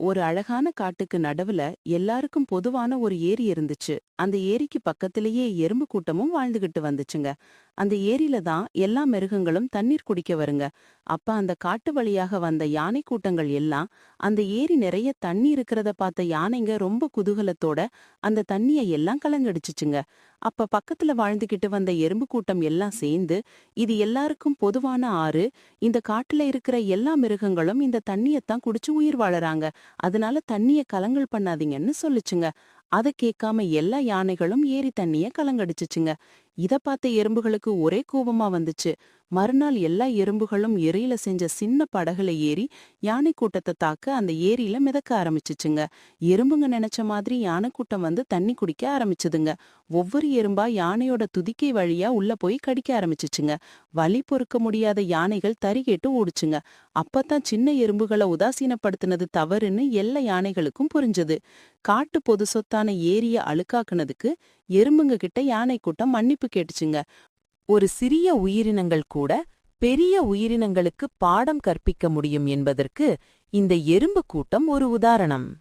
ஒரு அழகான காட்டுக்கு நடுவுல எல்லாருக்கும் பொதுவான ஒரு ஏரி இருந்துச்சு. அந்த ஏரிக்கு பக்கத்திலேயே எறும்பு கூட்டமும் வாழ்ந்துகிட்டு வந்துச்சுங்க. அந்த ஏரியில தான் எல்லா மிருகங்களும் தண்ணீர் குடிக்க வருங்க. அப்ப அந்த காட்டு வழியாக வந்த யானை கூட்டங்கள் எல்லாம் அந்த ஏரி நிறைய தண்ணி இருக்கிறத பார்த்த யானைங்க ரொம்ப குதூகலத்தோட அந்த தண்ணிய எல்லாம் கலங்கடிச்சிச்சுங்க. அப்ப பக்கத்துல வாழ்ந்துகிட்டு வந்த எறும்பு கூட்டம் எல்லாம் சேர்ந்து இது எல்லாருக்கும் பொதுவான ஆறு இந்த காட்டுல இருக்கிற எல்லா மிருகங்களும் இந்த தண்ணியத்தான் குடிச்சு உயிர் வாழறாங்க. அதனால தண்ணிய கலங்கள் பண்ணாதீங்கன்னு சொல்லுச்சுங்க. அத கேட்காம எல்லா யானைகளும் ஏரி தண்ணிய கலங்கடிச்சுச்சுங்க. இத பார்த்த எறும்புகளுக்கு ஒரே கோபமா வந்துச்சு. மறுநாள் எல்லா எறும்புகளும் எரியில செஞ்ச சின்ன படகுல ஏறி யானை கூட்டத்தை தாக்க அந்த ஏரியில மிதக்க ஆரம்பிச்சுச்சுங்க. எறும்புங்க நினைச்ச மாதிரி யானை கூட்டம் வந்து தண்ணி குடிக்க ஆரம்பிச்சதுங்க. ஒவ்வொரு எறும்பா யானையோட துதிக்கை வழியா உள்ள போய் கடிக்க ஆரம்பிச்சுச்சுங்க. வலி பொறுக்க முடியாத யானைகள் தறிகேட்டு ஓடுச்சுங்க. அப்பத்தான் சின்ன எறும்புகளை உதாசீனப்படுத்தினது தவறுன்னு எல்லா யானைகளுக்கும் புரிஞ்சது. காட்டு பொது சொத்தான ஏரிய அழுக்காக்குனதுக்கு எறும்புங்க கிட்ட யானை கூட்டம் மன்னிப்பு கேட்டுச்சுங்க. ஒரு சிறிய உயிரினங்கள் கூட பெரிய உயிரினங்களுக்கு பாடம் கற்பிக்க முடியும் என்பதற்கு இந்த எறும்பு கூட்டம் ஒரு உதாரணம்.